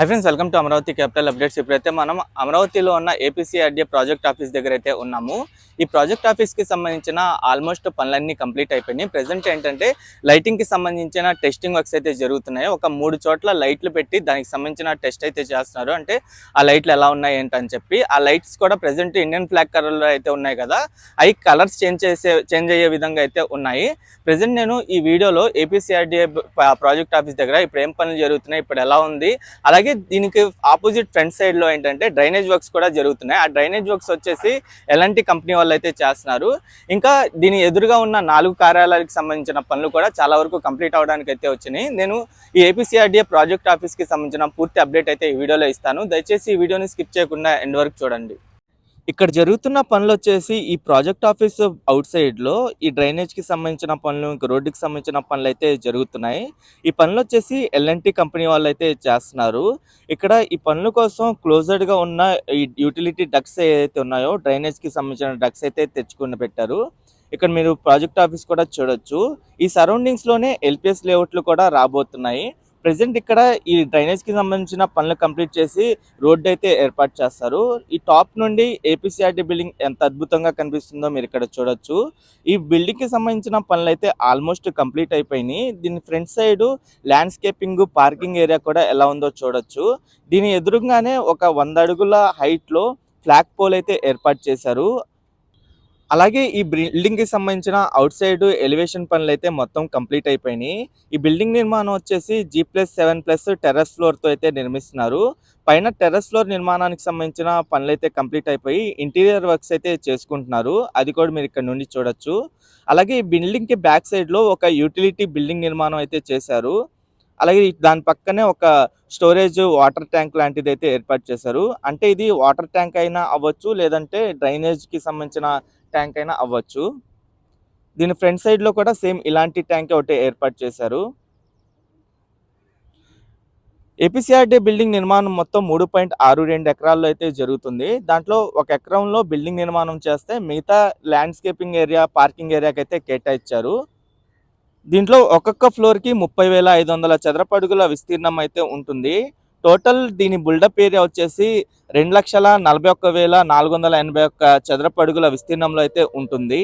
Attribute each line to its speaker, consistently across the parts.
Speaker 1: Hi friends welcome to Amaravati capital updates ఇప్పుడైతే మనం అమరావతిలో ఉన్న ఏపీసీఆర్డీఏ ప్రాజెక్ట్ ఆఫీస్ దగ్గర అయితే ఉన్నాము. ఈ ప్రాజెక్ట్ ఆఫీస్కి సంబంధించిన ఆల్మోస్ట్ పనులన్నీ కంప్లీట్ అయిపోయినాయి. ప్రజెంట్ ఏంటంటే లైటింగ్కి సంబంధించిన టెస్టింగ్ వర్క్స్ అయితే జరుగుతున్నాయి. ఒక మూడు చోట్ల లైట్లు పెట్టి దానికి సంబంధించిన టెస్ట్ అయితే చేస్తున్నారు. అంటే ఆ లైట్లు ఎలా ఉన్నాయి ఏంటని చెప్పి ఆ లైట్స్ కూడా ప్రజెంట్ ఇండియన్ ఫ్లాగ్ కలర్లో అయితే ఉన్నాయి కదా అవి కలర్స్ చేంజ్ చేసే చేంజ్ అయ్యే విధంగా అయితే ఉన్నాయి. ప్రజెంట్ నేను ఈ వీడియోలో ఏపీసీఆర్డీఏ ప్రాజెక్ట్ ఆఫీస్ దగ్గర ఇప్పుడు ఏం పనులు జరుగుతున్నాయి ఇప్పుడు ఎలా ఉంది అలాగే దీనికి ఆపోజిట్ ఫ్రంట్ సైడ్లో ఏంటంటే డ్రైనేజ్ వర్క్స్ కూడా జరుగుతున్నాయి. ఆ డ్రైనేజ్ వర్క్స్ వచ్చేసి ఎలాంటి కంపెనీ వాళ్ళు అయితే చేస్తున్నారు. ఇంకా దీని ఎదురుగా ఉన్న నాలుగు కార్యాలయాలకు సంబంధించిన పనులు కూడా చాలా వరకు కంప్లీట్ అవడానికి అయితే వచ్చినాయి. నేను ఈ ఏపీసీఆర్డీఏ ప్రాజెక్ట్ ఆఫీస్కి సంబంధించిన పూర్తి అప్డేట్ అయితే ఈ వీడియోలో ఇస్తాను. దయచేసి ఈ వీడియోని స్కిప్ చేయకుండా ఎండ్ వరకు చూడండి. ఇక్కడ జరుగుతున్న పనులు వచ్చేసి ఈ ప్రాజెక్ట్ ఆఫీస్ అవుట్ సైడ్లో ఈ డ్రైనేజ్కి సంబంధించిన పనులు ఇంకా రోడ్డుకి సంబంధించిన పనులు అయితే జరుగుతున్నాయి. ఈ పనులు వచ్చేసి ఎల్ఎన్టీ కంపెనీ వాళ్ళు అయితే చేస్తున్నారు. ఇక్కడ ఈ పనుల కోసం క్లోజర్డ్గా ఉన్న ఈ యూటిలిటీ డక్స్ ఏదైతే ఉన్నాయో డ్రైనేజ్కి సంబంధించిన డక్స్ అయితే తెచ్చుకుని పెట్టారు. ఇక్కడ మీరు ప్రాజెక్ట్ ఆఫీస్ కూడా చూడొచ్చు. ఈ సరౌండింగ్స్లోనే ఎల్పిఎస్ లేఅవుట్లు కూడా రాబోతున్నాయి. ప్రెసెంట్ ఇక్కడ ఈ డ్రైనేజ్కి సంబంధించిన పనులు కంప్లీట్ చేసి రోడ్డు అయితే ఏర్పాటు చేస్తారు. ఈ టాప్ నుండి ఏపీసీఆర్టీ బిల్డింగ్ ఎంత అద్భుతంగా కనిపిస్తుందో మీరు ఇక్కడ చూడొచ్చు. ఈ బిల్డింగ్కి సంబంధించిన పనులు అయితే ఆల్మోస్ట్ కంప్లీట్ అయిపోయినాయి. దీని front side landscaping parking area కూడా ఎలా ఉందో చూడొచ్చు. దీని ఎదురుగానే ఒక వంద అడుగుల హైట్లో ఫ్లాగ్ పోల్ అయితే ఏర్పాటు చేశారు. అలాగే ఈ బిల్డింగ్కి సంబంధించిన అవుట్ సైడ్ ఎలివేషన్ పనులు అయితే మొత్తం కంప్లీట్ అయిపోయినాయి. ఈ బిల్డింగ్ నిర్మాణం వచ్చేసి G plus seven plus terrace ఫ్లోర్తో అయితే నిర్మిస్తున్నారు. పైన టెర్రస్ ఫ్లోర్ నిర్మాణానికి సంబంధించిన పనులు అయితే కంప్లీట్ అయిపోయి ఇంటీరియర్ వర్క్స్ అయితే చేసుకుంటున్నారు. అది కూడా మీరు ఇక్కడ నుండి చూడొచ్చు. అలాగే ఈ బిల్డింగ్కి బ్యాక్ సైడ్లో ఒక యూటిలిటీ బిల్డింగ్ నిర్మాణం అయితే చేశారు. అలాగే దాని పక్కనే ఒక స్టోరేజ్ వాటర్ ట్యాంక్ లాంటిది అయితే ఏర్పాటు చేశారు. అంటే ఇది వాటర్ ట్యాంక్ అయినా అవ్వచ్చు లేదంటే డ్రైనేజ్కి సంబంధించిన ట్యాంక్ అయినా అవ్వచ్చు. దీని ఫ్రంట్ సైడ్లో కూడా సేమ్ ఇలాంటి ట్యాంక్ ఒకటి ఏర్పాటు చేశారు. ఏపీసీఆర్డీ బిల్డింగ్ నిర్మాణం మొత్తం మూడు పాయింట్ ఆరు రెండు ఎకరాల్లో అయితే జరుగుతుంది. దాంట్లో ఒక ఎకరంలో బిల్డింగ్ నిర్మాణం చేస్తే మిగతా ల్యాండ్స్కేపింగ్ ఏరియా పార్కింగ్ ఏరియాకి అయితే కేటాయించారు. దీంట్లో ఒక్కొక్క ఫ్లోర్కి ముప్పై వేల ఐదు వందల చదరపడుగుల విస్తీర్ణం అయితే ఉంటుంది. టోటల్ దీని బుల్డప్ ఏరియా వచ్చేసి రెండు లక్షల నలభై ఒక్క వేల నాలుగు వందల ఎనభై ఒక్క చదరపు అడుగుల విస్తీర్ణంలో అయితే ఉంటుంది.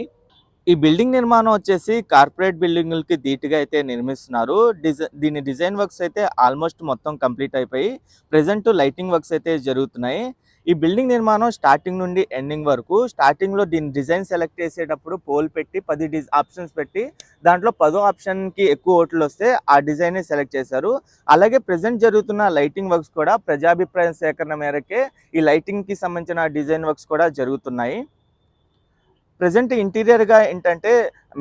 Speaker 1: ఈ బిల్డింగ్ నిర్మాణం వచ్చేసి కార్పొరేట్ బిల్డింగులకి ధీటుగా అయితే నిర్మిస్తున్నారు. డిజై దీని డిజైన్ వర్క్స్ అయితే ఆల్మోస్ట్ మొత్తం కంప్లీట్ అయిపోయి ప్రజెంట్ లైటింగ్ వర్క్స్ అయితే జరుగుతున్నాయి. ఈ బిల్డింగ్ నిర్మాణం స్టార్టింగ్ నుండి ఎండింగ్ వరకు. స్టార్టింగ్లో దీని డిజైన్ సెలెక్ట్ చేసేటప్పుడు పోల్ పెట్టి పది డిజ్ ఆప్షన్స్ పెట్టి దాంట్లో పదో ఆప్షన్కి ఎక్కువ ఓట్లు వస్తే ఆ డిజైనే సెలెక్ట్ చేశారు. అలాగే ప్రెసెంట్ జరుగుతున్న లైటింగ్ వర్క్స్ కూడా ప్రజాభిప్రాయ సేకరణ మేరకే ఈ లైటింగ్కి సంబంధించిన డిజైన్ వర్క్స్ కూడా జరుగుతున్నాయి. ప్రజెంట్ ఇంటీరియర్గా ఏంటంటే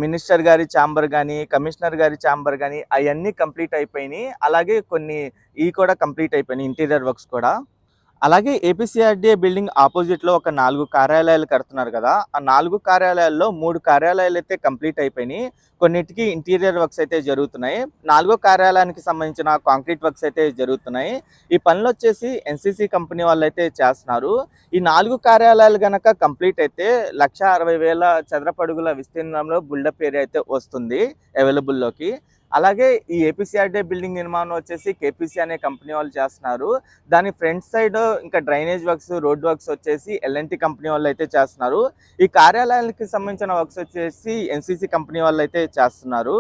Speaker 1: మినిస్టర్ గారి ఛాంబర్ కానీ కమిషనర్ గారి ఛాంబర్ కానీ అవన్నీ కంప్లీట్ అయిపోయినాయి. అలాగే కొన్ని ఈ కూడా కంప్లీట్ అయిపోయినాయి ఇంటీరియర్ వర్క్స్ కూడా. అలాగే ఏపీసీఆర్డీఏ బిల్డింగ్ ఆపోజిట్లో ఒక నాలుగు కార్యాలయాలు కడుతున్నారు కదా. ఆ నాలుగు కార్యాలయాల్లో మూడు కార్యాలయాలు అయితే కంప్లీట్ అయిపోయినాయి. కొన్నిటికి ఇంటీరియర్ వర్క్స్ అయితే జరుగుతున్నాయి. నాలుగో కార్యాలయానికి సంబంధించిన కాంక్రీట్ వర్క్స్ అయితే జరుగుతున్నాయి. ఈ పనులు వచ్చేసి ఎన్సీసీ కంపెనీ వాళ్ళు అయితే చేస్తున్నారు. ఈ నాలుగు కార్యాలయాలు గనక కంప్లీట్ అయితే లక్ష అరవై వేల చదరపడుగుల విస్తీర్ణంలో బుల్డప్ ఏరియా అయితే వస్తుంది అవైలబుల్లోకి అలాగే ఈ ఏపీసీఆర్డే బిల్డింగ్ నిర్మాణం వచ్చేసి కేపీసీ అనే కంపెనీ వాళ్ళు చేస్తున్నారు. దాని ఫ్రంట్ సైడ్ ఇంకా డ్రైనేజ్ వర్క్స్ రోడ్ వర్క్స్ వచ్చేసి ఎల్ఎన్టీ కంపెనీ వాళ్ళు అయితే చేస్తున్నారు. ఈ కార్యాలయాలకి సంబంధించిన వర్క్స్ వచ్చేసి ఎన్సీసీ కంపెనీ వాళ్ళు అయితే చేస్తున్నారు.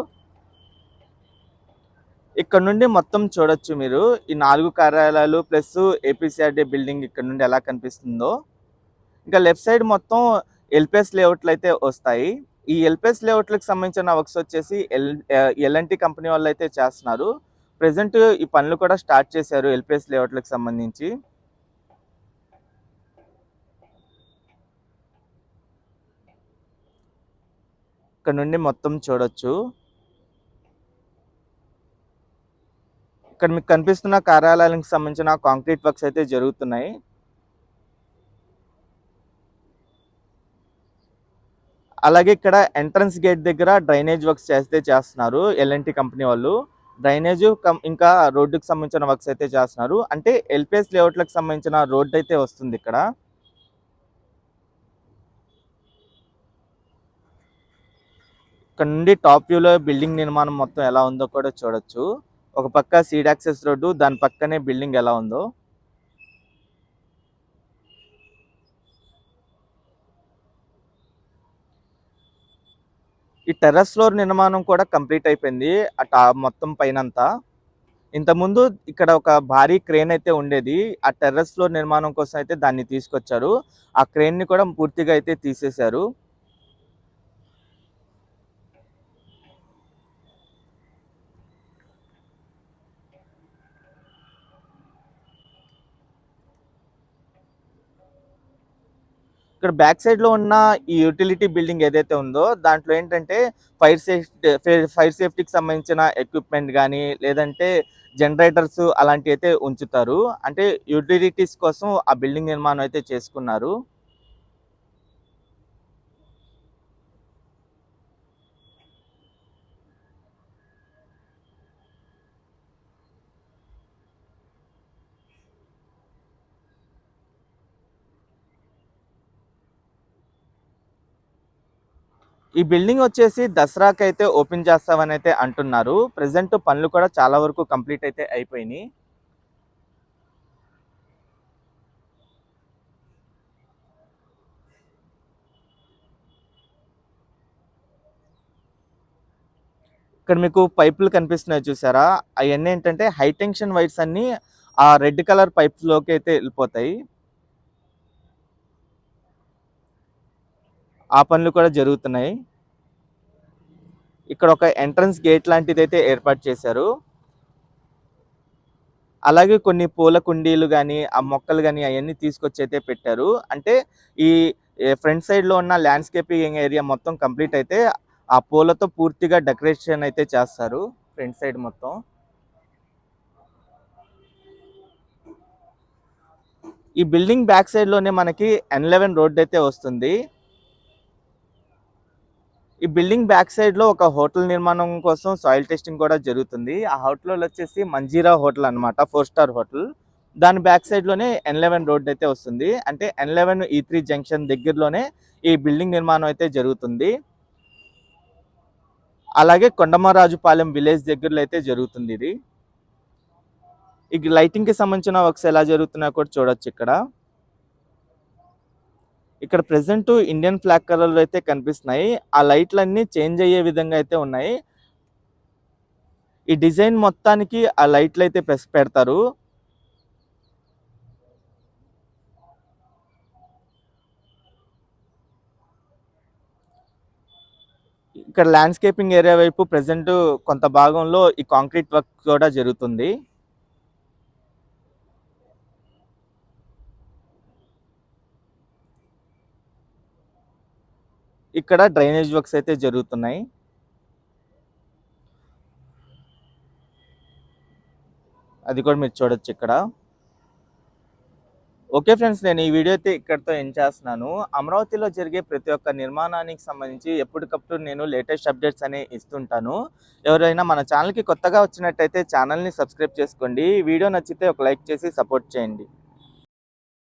Speaker 1: ఇక్కడ నుండి మొత్తం చూడొచ్చు మీరు. ఈ నాలుగు కార్యాలయాలు ప్లస్ ఏపీసీఆర్డే బిల్డింగ్ ఇక్కడ నుండి ఎలా కనిపిస్తుందో. ఇంకా లెఫ్ట్ సైడ్ మొత్తం ఎల్పిఎస్ లేఅవుట్లు అయితే వస్తాయి. ఈ ఎల్పిఎస్ లేఅవుట్లకు సంబంధించిన వర్క్స్ వచ్చేసి ఎల్ ఎల్ఎన్టీ కంపెనీ వాళ్ళు అయితే చేస్తున్నారు. ప్రజెంట్ ఈ పనులు కూడా స్టార్ట్ చేశారు ఎల్పిఎస్ లేఅవుట్లకు సంబంధించి. ఇక్కడ నుండి మొత్తం చూడొచ్చు. ఇక్కడ మీకు కనిపిస్తున్న కార్యాలయాలకు సంబంధించిన కాంక్రీట్ వర్క్స్ అయితే జరుగుతున్నాయి. అలాగే ఇక్కడ ఎంట్రన్స్ గేట్ దగ్గర డ్రైనేజ్ వర్క్స్ చేస్తే చేస్తున్నారు ఎల్ఎన్టీ కంపెనీ వాళ్ళు. డ్రైనేజ్ కం ఇంకా రోడ్డుకి సంబంధించిన వర్క్స్ అయితే చేస్తున్నారు. అంటే ఎల్పిఎస్ లేఅవుట్లకు సంబంధించిన రోడ్డు అయితే వస్తుంది ఇక్కడ. ఇక్కడ నుండి టాప్ వ్యూలో బిల్డింగ్ నిర్మాణం మొత్తం ఎలా ఉందో కూడా చూడొచ్చు. ఒక పక్క సీడ్ యాక్సెస్ రోడ్డు దాని పక్కనే బిల్డింగ్ ఎలా ఉందో. ఈ టెర్రస్ ఫ్లోర్ నిర్మాణం కూడా కంప్లీట్ అయిపోయింది. ఆ మొత్తం పైనంతా. ఇంతకుముందు ఇక్కడ ఒక భారీ క్రేన్ అయితే ఉండేది. ఆ టెర్రస్ ఫ్లోర్ నిర్మాణం కోసం అయితే దాన్ని తీసుకొచ్చారు. ఆ క్రేన్ని కూడా పూర్తిగా అయితే తీసేశారు. ఇక్కడ బ్యాక్ సైడ్లో ఉన్న ఈ యూటిలిటీ బిల్డింగ్ ఏదైతే ఉందో దాంట్లో ఏంటంటే ఫైర్ సేఫ్టీ ఫైర్ సేఫ్టీకి సంబంధించిన ఎక్విప్మెంట్ కానీ లేదంటే జనరేటర్స్ అలాంటివి అయితే ఉంచుతారు. అంటే యూటిలిటీస్ కోసం ఆ బిల్డింగ్ నిర్మాణం అయితే చేసుకున్నారు. ఈ బిల్డింగ్ వచ్చేసి దసరాకి అయితే ఓపెన్ చేస్తామని అయితే అంటున్నారు. ప్రెసెంట్ పనులు కూడా చాలా వరకు కంప్లీట్ అయితే అయిపోయినాయి. ఇక్కడ మీకు పైపులు కనిపిస్తున్నాయి చూసారా? అవన్నీ ఏంటంటే హైటెన్షన్ వైర్స్ అన్ని ఆ రెడ్ కలర్ పైప్స్లోకి అయితే వెళ్ళిపోతాయి. ఆ పనులు కూడా జరుగుతున్నాయి. ఇక్కడ ఒక ఎంట్రన్స్ గేట్ లాంటిది అయితే ఏర్పాటు చేశారు. అలాగే కొన్ని పూల కుండీలు కానీ ఆ మొక్కలు కానీ అవన్నీ తీసుకొచ్చి అయితే పెట్టారు. అంటే ఈ ఫ్రంట్ సైడ్లో ఉన్న ల్యాండ్స్కేపింగ్ ఏరియా మొత్తం కంప్లీట్ అయితే ఆ పూలతో పూర్తిగా డెకరేషన్ అయితే చేస్తారు ఫ్రంట్ సైడ్ మొత్తం. ఈ బిల్డింగ్ బ్యాక్ సైడ్లోనే మనకి ఎన్ లెవెన్ రోడ్ అయితే వస్తుంది. ఈ బిల్డింగ్ బ్యాక్ సైడ్లో ఒక హోటల్ నిర్మాణం కోసం సాయిల్ టెస్టింగ్ కూడా జరుగుతుంది. ఆ హోటల్ వచ్చేసి మంజీరా హోటల్ అన్నమాట ఫోర్ స్టార్ హోటల్. దాని బ్యాక్ సైడ్లోనే ఎన్ లెవెన్ రోడ్ అయితే వస్తుంది. అంటే ఎన్ లెవెన్ ఈ త్రీ జంక్షన్ దగ్గరలోనే ఈ బిల్డింగ్ నిర్మాణం అయితే జరుగుతుంది. అలాగే కొండమరాజుపాలెం విలేజ్ దగ్గరలో అయితే జరుగుతుంది ఇది. ఈ లైటింగ్కి సంబంధించిన వర్క్స్ ఎలా జరుగుతున్నాయో కూడా చూడొచ్చు ఇక్కడ. ఇక్కడ ప్రెసెంట్ ఇండియన్ ఫ్లాగ్ కలర్లు అయితే కనిపిస్తున్నాయి. ఆ లైట్లన్నీ చేంజ్ అయ్యే విధంగా అయితే ఉన్నాయి. ఈ డిజైన్ మొత్తానికి ఆ లైట్లు అయితే పెస్ పెడతారు. ఇక్కడ ల్యాండ్స్కేపింగ్ ఏరియా వైపు ప్రజెంట్ కొంత భాగంలో ఈ కాంక్రీట్ వర్క్ కూడా జరుగుతుంది. ఇక్కడ డ్రైనేజ్ వర్క్స్ అయితే జరుగుతున్నాయి. అది కూడా మీరు చూడొచ్చు ఇక్కడ. ఓకే ఫ్రెండ్స్ నేను ఈ వీడియో అయితే ఇక్కడితో ఎండ్ చేస్తున్నాను. అమరావతిలో జరిగే ప్రతి ఒక్క నిర్మాణానికి సంబంధించి ఎప్పటికప్పుడు నేను లేటెస్ట్ అప్డేట్స్ అనేవి ఇస్తుంటాను. ఎవరైనా మన ఛానల్కి కొత్తగా వచ్చినట్టయితే ఛానల్ని సబ్స్క్రైబ్ చేసుకోండి. వీడియో నచ్చితే ఒక లైక్ చేసి సపోర్ట్ చేయండి.